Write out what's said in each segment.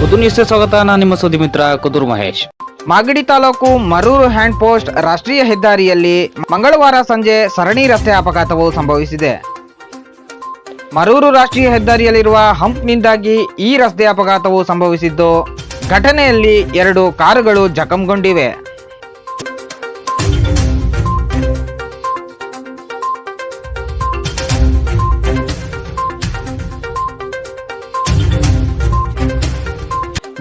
ಕುದು ನ್ಯೂಸ್ಗೆ ಸ್ವಾಗತ. ನಾನು ನಿಮ್ಮ ಸುದ್ದಿ ಮಿತ್ರ ಕುದೂರು ಮಹೇಶ್. ಮಾಗಡಿ ತಾಲೂಕು ಮರೂರು ಹ್ಯಾಂಡ್ ಪೋಸ್ಟ್ ರಾಷ್ಟ್ರೀಯ ಹೆದ್ದಾರಿಯಲ್ಲಿ ಮಂಗಳವಾರ ಸಂಜೆ ಸರಣಿ ರಸ್ತೆ ಅಪಘಾತವು ಸಂಭವಿಸಿದೆ. ಮರೂರು ರಾಷ್ಟ್ರೀಯ ಹೆದ್ದಾರಿಯಲ್ಲಿರುವ ಹಂಪ್ನಿಂದಾಗಿ ಈ ರಸ್ತೆ ಅಪಘಾತವು ಸಂಭವಿಸಿದ್ದು, ಘಟನೆಯಲ್ಲಿ ಎರಡು ಕಾರುಗಳು ಜಖಂಗೊಂಡಿವೆ.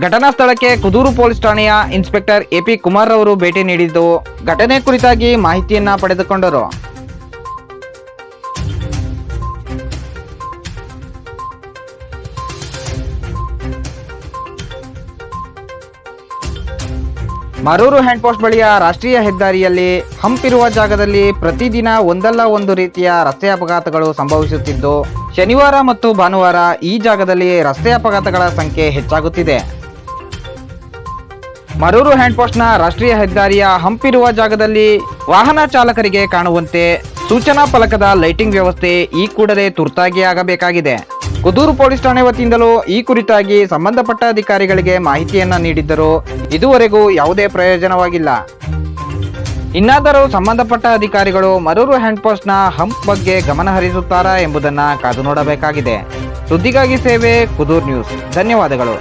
ಘಟನಾ ಸ್ಥಳಕ್ಕೆ ಕುದೂರು ಪೊಲೀಸ್ ಠಾಣೆಯ ಇನ್ಸ್ಪೆಕ್ಟರ್ ಎಪಿ ಕುಮಾರ್ ಅವರು ಭೇಟಿ ನೀಡಿದ್ದು ಘಟನೆ ಕುರಿತಾಗಿ ಮಾಹಿತಿಯನ್ನ ಪಡೆದುಕೊಂಡರು. ಮರೂರು ಹ್ಯಾಂಡ್ ಪೋಸ್ಟ್ ಬಳಿಯ ರಾಷ್ಟ್ರೀಯ ಹೆದ್ದಾರಿಯಲ್ಲಿ ಹಂಪಿರುವ ಜಾಗದಲ್ಲಿ ಪ್ರತಿದಿನ ಒಂದಲ್ಲ ಒಂದು ರೀತಿಯ ರಸ್ತೆ ಅಪಘಾತಗಳು ಸಂಭವಿಸುತ್ತಿದ್ದು, ಶನಿವಾರ ಮತ್ತು ಭಾನುವಾರ ಈ ಜಾಗದಲ್ಲಿ ರಸ್ತೆ ಅಪಘಾತಗಳ ಸಂಖ್ಯೆ ಹೆಚ್ಚಾಗುತ್ತಿದೆ. ಮರೂರು ಹ್ಯಾಂಡ್ ಪೋಸ್ಟ್ನ ರಾಷ್ಟ್ರೀಯ ಹೆದ್ದಾರಿಯ ಹಂಪಿರುವ ಜಾಗದಲ್ಲಿ ವಾಹನ ಚಾಲಕರಿಗೆ ಕಾಣುವಂತೆ ಸೂಚನಾ ಫಲಕದ ಲೈಟಿಂಗ್ ವ್ಯವಸ್ಥೆ ಈ ಕೂಡಲೇ ತುರ್ತಾಗಿ ಆಗಬೇಕಾಗಿದೆ. ಕುದೂರು ಪೊಲೀಸ್ ಠಾಣೆ ವತಿಯಿಂದಲೂ ಈ ಕುರಿತಾಗಿ ಸಂಬಂಧಪಟ್ಟ ಅಧಿಕಾರಿಗಳಿಗೆ ಮಾಹಿತಿಯನ್ನ ನೀಡಿದ್ದರೂ ಇದುವರೆಗೂ ಯಾವುದೇ ಪ್ರಯೋಜನವಾಗಿಲ್ಲ. ಇನ್ನಾದರೂ ಸಂಬಂಧಪಟ್ಟ ಅಧಿಕಾರಿಗಳು ಮರೂರು ಹ್ಯಾಂಡ್ ಪೋಸ್ಟ್ನ ಹಂಪ್ ಬಗ್ಗೆ ಗಮನ ಹರಿಸುತ್ತಾರಾ ಎಂಬುದನ್ನು ಕಾದು ನೋಡಬೇಕಾಗಿದೆ. ಸುದ್ದಿಗಾಗಿ ಸೇವೆ ಕುದೂರು ನ್ಯೂಸ್. ಧನ್ಯವಾದಗಳು.